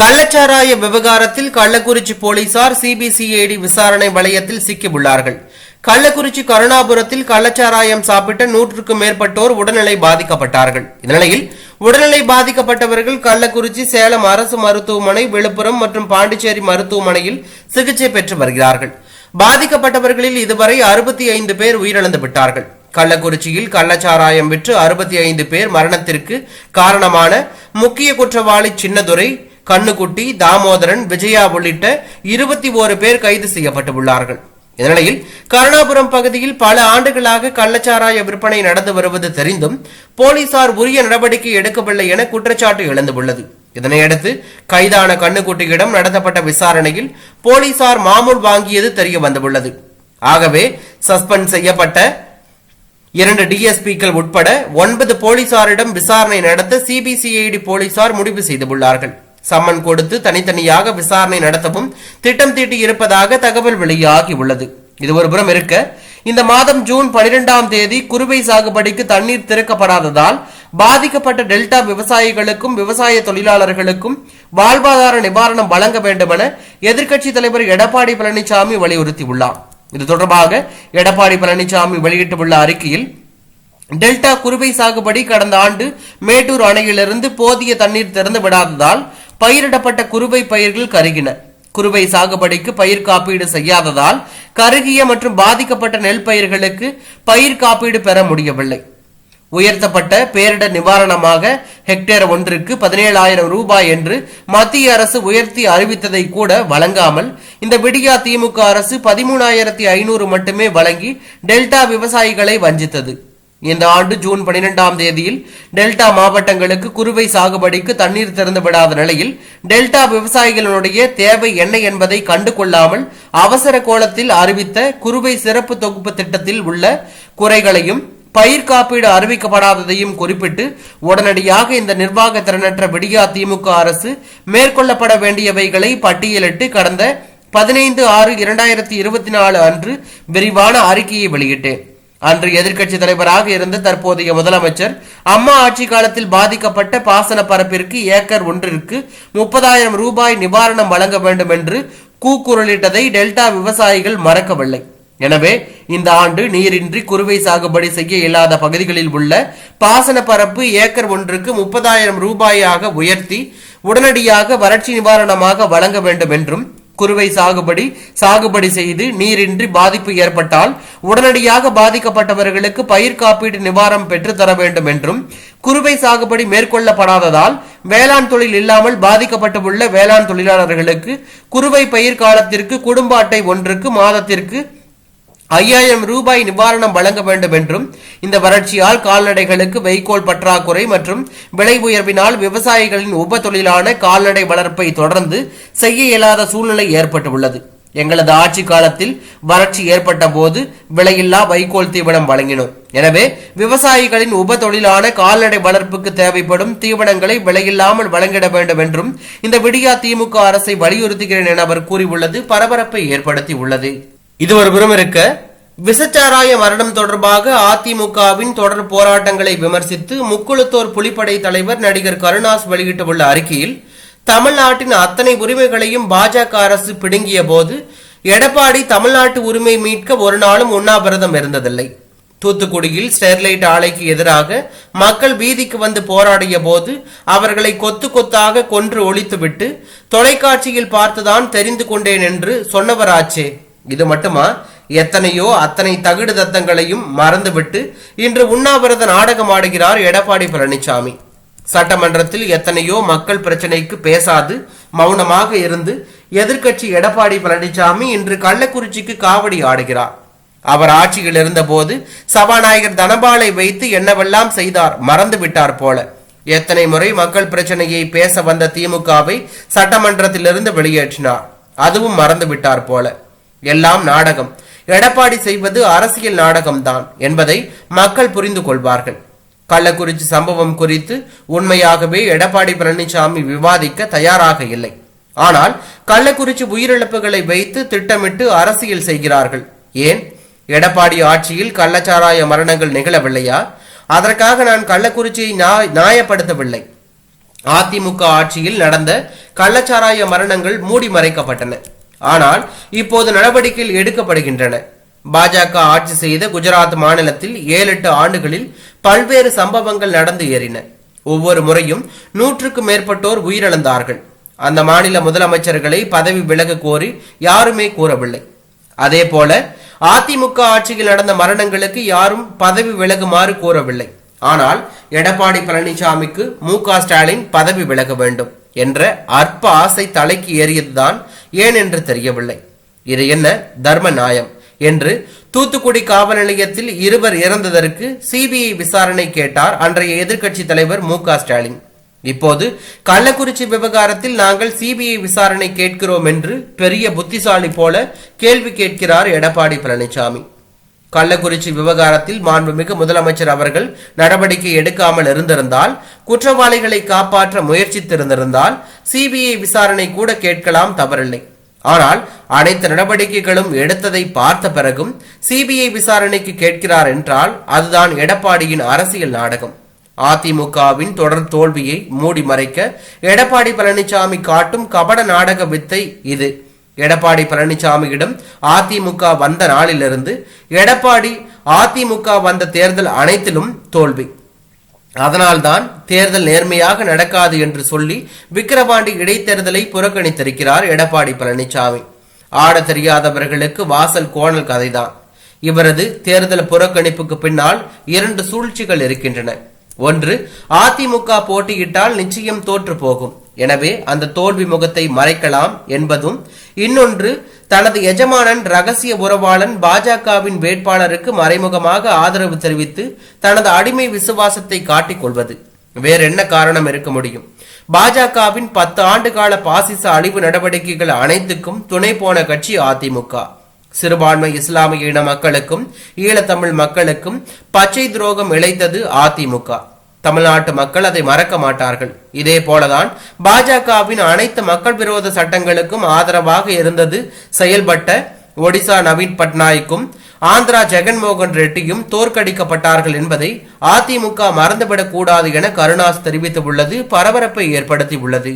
கள்ளச்சாராய விவகாரத்தில் கள்ளக்குறிச்சி போலீசார் சிபிசிஐடி விசாரணை வளையத்தில் சிக்கியுள்ளார்கள். கள்ளக்குறிச்சி கருணாபுரத்தில் கள்ளச்சாராயம் சாப்பிட்ட நூற்றுக்கும் மேற்பட்டோர் உடல்நிலை பாதிக்கப்பட்டார்கள். இந்நிலையில் உடல்நிலை பாதிக்கப்பட்டவர்கள் கள்ளக்குறிச்சி சேலம் அரசு மருத்துவமனை விழுப்புரம் மற்றும் பாண்டிச்சேரி மருத்துவமனையில் சிகிச்சை பெற்று வருகிறார்கள். பாதிக்கப்பட்டவர்களில் இதுவரை அறுபத்தி ஐந்து பேர் உயிரிழந்து விட்டார்கள். கள்ளக்குறிச்சியில் கள்ளச்சாராயம் விற்று அறுபத்தி ஐந்து பேர் மரணத்திற்கு காரணமான முக்கிய குற்றவாளி சின்னதுரை கண்ணுக்குட்டி தாமோதரன் விஜயா உள்ளிட்ட இருபத்தி ஓரு பேர் கைது செய்யப்பட்டுள்ளார்கள். இந்நிலையில் கருணாபுரம் பகுதியில் பல ஆண்டுகளாக கள்ளச்சாராய விற்பனை நடந்து வருவது தெரிந்தும் போலீசார் உரிய நடவடிக்கை எடுக்கவில்லை என குற்றச்சாட்டு எழுந்துள்ளது. இதனையடுத்து கைதான கண்ணுக்குட்டியிடம் நடத்தப்பட்ட விசாரணையில் போலீசார் மாமூல் வாங்கியது தெரிய வந்துள்ளது. ஆகவே சஸ்பெண்ட் செய்யப்பட்ட இரண்டு டிஎஸ்பிக்கள் உட்பட ஒன்பது போலீசாரிடம் விசாரணை நடத்த சிபிசிஐடி போலீசார் முடிவு செய்துள்ளார்கள். சம்மன் கொடுத்து தனித்தனியாக விசாரணை நடத்தவும் திட்டம் தீட்டி இருப்பதாக தகவல் வெளியாகி உள்ளது. இது ஒருபுறம் இருக்க இந்த மாதம் ஜூன் பனிரெண்டாம் தேதி குறுவை சாகுபடிக்கு தண்ணீர் திறக்கப்படாததால் பாதிக்கப்பட்ட டெல்டா விவசாயிகளுக்கும் விவசாய தொழிலாளர்களுக்கும் வாழ்வாதார நிவாரணம் வழங்க வேண்டுமென எதிர்க்கட்சி தலைவர் எடப்பாடி பழனிசாமி வலியுறுத்தியுள்ளார். இது தொடர்பாக எடப்பாடி பழனிசாமி வெளியிட்டுள்ள அறிக்கையில் டெல்டா குறுவை சாகுபடி கடந்த ஆண்டு மேட்டூர் அணையிலிருந்து போதிய தண்ணீர் திறந்து விடாததால் பயிரிடப்பட்ட குறுவை பயிர்கள் கருகின. குறுவை சாகுபடிக்கு பயிர் காப்பீடு செய்யாததால் கருகிய மற்றும் பாதிக்கப்பட்ட நெல் பயிர்களுக்கு பயிர் காப்பீடு பெற முடியவில்லை. உயர்த்தப்பட்ட பேரிடர் நிவாரணமாக ஹெக்டேர் ஒன்றுக்கு பதினேழாயிரம் ரூபாய் என்று மத்திய அரசு உயர்த்தி அறிவித்ததை கூட வழங்காமல் இந்த விடியா திமுக அரசு பதிமூணாயிரத்தி ஐநூறு மட்டுமே வழங்கி டெல்டா விவசாயிகளை வஞ்சித்தது. இந்த ஆண்டு ஜூன் பனிரெண்டாம் தேதியில் டெல்டா மாவட்டங்களுக்கு குறுவை சாகுபடிக்கு தண்ணீர் திறந்து விடாத நிலையில் டெல்டா விவசாயிகளுடைய தேவை என்ன என்பதை கண்டு கொள்ளாமல் அவசர கோலத்தில் அறிவித்த குறுவை சிறப்பு தொகுப்பு திட்டத்தில் உள்ள குறைகளையும் பயிர் காப்பீடு அறிவிக்கப்படாததையும் குறிப்பிட்டு உடனடியாக இந்த நிர்வாக திறனற்ற விடியா திமுக அரசு மேற்கொள்ளப்பட வேண்டியவைகளை பட்டியலிட்டு கடந்த பதினைந்து ஆறு இரண்டாயிரத்தி இருபத்தி நாலு அன்று விரிவான அறிக்கையை வெளியிட்டேன். அன்று எதிர்க்கட்சி தலைவராக இருந்த தற்போதைய முதலமைச்சர் அம்மா ஆட்சி காலத்தில் பாதிக்கப்பட்ட பாசன பரப்பிற்கு ஏக்கர் ஒன்றிற்கு முப்பதாயிரம் ரூபாய் நிவாரணம் வழங்க வேண்டும் என்று கூக்குரலிட்டதை டெல்டா விவசாயிகள் மறக்கவில்லை. எனவே இந்த ஆண்டு நீரின்றி குறுவை சாகுபடி செய்ய இயலாத பகுதிகளில் உள்ள பாசன பரப்பு ஏக்கர் ஒன்றுக்கு முப்பதாயிரம் ரூபாயாக உயர்த்தி உடனடியாக வறட்சி நிவாரணமாக வழங்க வேண்டும் என்றும் குறுவை சாகுபடி சாகுபடி செய்து நீரின்றி பாதிப்பு ஏற்பட்டால் உடனடியாக பாதிக்கப்பட்டவர்களுக்கு பயிர் காப்பீடு நிவாரணம் பெற்று தர வேண்டும் என்றும் குறுவை சாகுபடி மேற்கொள்ளப்படாததால் வேளாண் தொழில் இல்லாமல் பாதிக்கப்பட்டுள்ள வேளாண் தொழிலாளர்களுக்கு குறுவை பயிர் காலத்திற்கு குடும்ப அட்டை ஒன்றுக்கு மாதத்திற்கு ஐயாயிரம் ரூபாய் நிவாரணம் வழங்க வேண்டும் என்றும் இந்த வறட்சியால் கால்நடைகளுக்கு வைக்கோல் பற்றாக்குறை மற்றும் விலை உயர்வினால் விவசாயிகளின் உப தொழிலான கால்நடை வளர்ப்பை தொடர்ந்து செய்ய இயலாத சூழ்நிலை ஏற்பட்டுள்ளது. எங்களது ஆட்சி காலத்தில் வறட்சி ஏற்பட்ட போது விலையில்லா வைக்கோல் தீவனம் வழங்கினோம். எனவே விவசாயிகளின் உப தொழிலான கால்நடை வளர்ப்புக்கு தேவைப்படும் தீவனங்களை விலையில்லாமல் வழங்கிட வேண்டும் என்றும் இந்த விடியா திமுக அரசை வலியுறுத்துகிறேன் என அவர் கூறியுள்ளது பரபரப்பை ஏற்படுத்தி உள்ளது இது ஒரு புறம் இருக்க. விசச்சாராய மரணம் தொடர்பாக அதிமுகவின் தொடர் போராட்டங்களை விமர்சித்து முக்குளத்தோர் புலிப்படை தலைவர் நடிகர் கருணாஸ் வெளியிட்டுள்ள அறிக்கையில் தமிழ்நாட்டின் அத்தனை உரிமைகளையும் பாஜக அரசு பிடுங்கிய போது எடப்பாடி தமிழ்நாட்டு உரிமை மீட்க ஒரு நாளும் உண்ணாவிரதம் இருந்ததில்லை. தூத்துக்குடியில் ஸ்டெர்லைட் ஆலைக்கு எதிராக மக்கள் வீதிக்கு வந்து போராடிய போது அவர்களை கொத்து கொத்தாக கொன்று ஒழித்துவிட்டு தொலைக்காட்சியில் பார்த்துதான் தெரிந்து கொண்டேன் என்று சொன்னவராச்சே. இது மட்டுமா? எத்தனையோ அத்தனை தகுடு தத்தங்களையும் மறந்துவிட்டு இன்று உண்ணாவிரத நாடகம் ஆடுகிறார் எடப்பாடி பழனிசாமி. சட்டமன்றத்தில் எத்தனையோ மக்கள் பிரச்சனைக்கு பேசாது மௌனமாக இருந்து எதிர்க்கட்சி எடப்பாடி பழனிசாமி இன்று கள்ளக்குறிச்சிக்கு காவடி ஆடுகிறார். அவர் ஆட்சியில் இருந்தபோது சபாநாயகர் தனபாலை வைத்து என்னவெல்லாம் செய்தார் மறந்து விட்டார் போல. எத்தனை முறை மக்கள் பிரச்சனையை பேச வந்த திமுகவை சட்டமன்றத்திலிருந்து வெளியேற்றினார். அதுவும் மறந்து விட்டார் போல. எல்லாம் நாடகம். எடப்பாடி செய்வது அரசியல் நாடகம்தான் என்பதை மக்கள் புரிந்து கொள்வார்கள். கள்ளக்குறிச்சி சம்பவம் குறித்து உண்மையாகவே எடப்பாடி பழனிசாமி விவாதிக்க தயாராக இல்லை. ஆனால் கள்ளக்குறிச்சி உயிரிழப்புகளை வைத்து திட்டமிட்டு அரசியல் செய்கிறார்கள். ஏன்? எடப்பாடி ஆட்சியில் கள்ளச்சாராய மரணங்கள் நிகழவில்லையா? அதற்காக நான் கள்ளக்குறிச்சியை நியாயப்படுத்தவில்லை. அதிமுக ஆட்சியில் நடந்த கள்ளச்சாராய மரணங்கள் மூடி மறைக்கப்பட்டன. ஆனால் இப்போது நடவடிக்கைகள் எடுக்கப்படுகின்றன. பாஜக ஆட்சி செய்த குஜராத் மாநிலத்தில் ஏழு எட்டு ஆண்டுகளில் பல்வேறு சம்பவங்கள் நடந்து ஏறின. ஒவ்வொரு முறையும் நூற்றுக்கும் மேற்பட்டோர் உயிரிழந்தார்கள். அந்த மாநில முதலமைச்சர்களை பதவி விலக கோரி யாருமே கூறவில்லை. அதே போல அதிமுக ஆட்சியில் நடந்த மரணங்களுக்கு யாரும் பதவி விலகுமாறு கூறவில்லை. ஆனால் எடப்பாடி பழனிசாமிக்கு மு க ஸ்டாலின் பதவி விலக வேண்டும். என்ற அற்ப ஆசை தலைக்கு ஏறியதுதான் ஏன் என்று தெரியவில்லை. இது என்ன தர்ம நியாயம்? என்று தூத்துக்குடி காவல் நிலையத்தில் இருவர் இறந்ததற்கு சிபிஐ விசாரணை கேட்டார் அன்றைய எதிர்க்கட்சி தலைவர் மு ஸ்டாலின். இப்போது கள்ளக்குறிச்சி விவகாரத்தில் நாங்கள் சிபிஐ விசாரணை கேட்கிறோம் என்று பெரிய புத்திசாலி போல கேள்வி கேட்கிறார் எடப்பாடி பழனிசாமி கள்ளக்குறிச்சி விவகாரத்தில் மாண்புமிகு முதலமைச்சர் அவர்கள் நடவடிக்கை எடுக்காமல் இருந்திருந்தால் குற்றவாளிகளை காப்பாற்ற முயற்சித்திருந்திருந்தால் சிபிஐ விசாரணை கூட கேட்கலாம் தவறில்லை. ஆனால் அனைத்து நடவடிக்கைகளும் எடுத்ததை பார்த்த பிறகும் சிபிஐ விசாரணைக்கு கேட்கிறார் என்றால் அதுதான் எடப்பாடியின் அரசியல் நாடகம். அதிமுகவின் தொடர் தோல்வியை மூடி மறைக்க எடப்பாடி பழனிசாமி காட்டும் கபட நாடக வித்தை இது. எடப்பாடி பழனிசாமியிடம் அதிமுக வந்த நாளிலிருந்து எடப்பாடி அதிமுக வந்த தேர்தல் அனைத்திலும் தோல்வி. அதனால்தான் தேர்தல் நேர்மையாக நடக்காது என்று சொல்லி விக்கிரவாண்டி இடைத்தேர்தலை புறக்கணித்திருக்கிறார் எடப்பாடி பழனிசாமி. ஆட தெரியாதவர்களுக்கு வாசல் கோணல் கதைதான். இவரது தேர்தல் புறக்கணிப்புக்கு பின்னால் இரண்டு சூழ்ச்சிகள் இருக்கின்றன. ஒன்று அதிமுக போட்டியிட்டால் நிச்சயம் தோற்று போகும். எனவே அந்த தோல்வி முகத்தை மறைக்கலாம் என்பதும் இன்னொன்று தனது எஜமானன் ரகசிய உறவாளன் பாஜகவின் வேட்பாளருக்கு மறைமுகமாக ஆதரவு தெரிவித்து தனது அடிமை விசுவாசத்தை காட்டிக் கொள்வது. வேற என்ன காரணம் இருக்க முடியும்? பாஜகவின் பத்து ஆண்டு கால பாசிச அழிவு நடவடிக்கைகள் அனைத்துக்கும் துணை போன கட்சி அதிமுக. சிறுபான்மை இஸ்லாமிய இன மக்களுக்கும் ஈழத்தமிழ் மக்களுக்கும் பச்சை துரோகம் இழைத்தது அதிமுக. தமிழ்நாட்டு மக்கள் அதை மறக்க மாட்டார்கள். இதே போலதான் பாஜகவின் அனைத்து மக்கள் விரோத சட்டங்களுக்கும் ஆதரவாக இருந்தது செயல்பட்ட ஒடிசா நவீன் பட்நாயக்கும் ஆந்திரா ஜெகன்மோகன் ரெட்டியும் தோற்கடிக்கப்பட்டார்கள் என்பதை அதிமுக மறந்துவிடக் கூடாது என கருணாஸ் தெரிவித்துள்ளது பரபரப்பை ஏற்படுத்தியுள்ளது.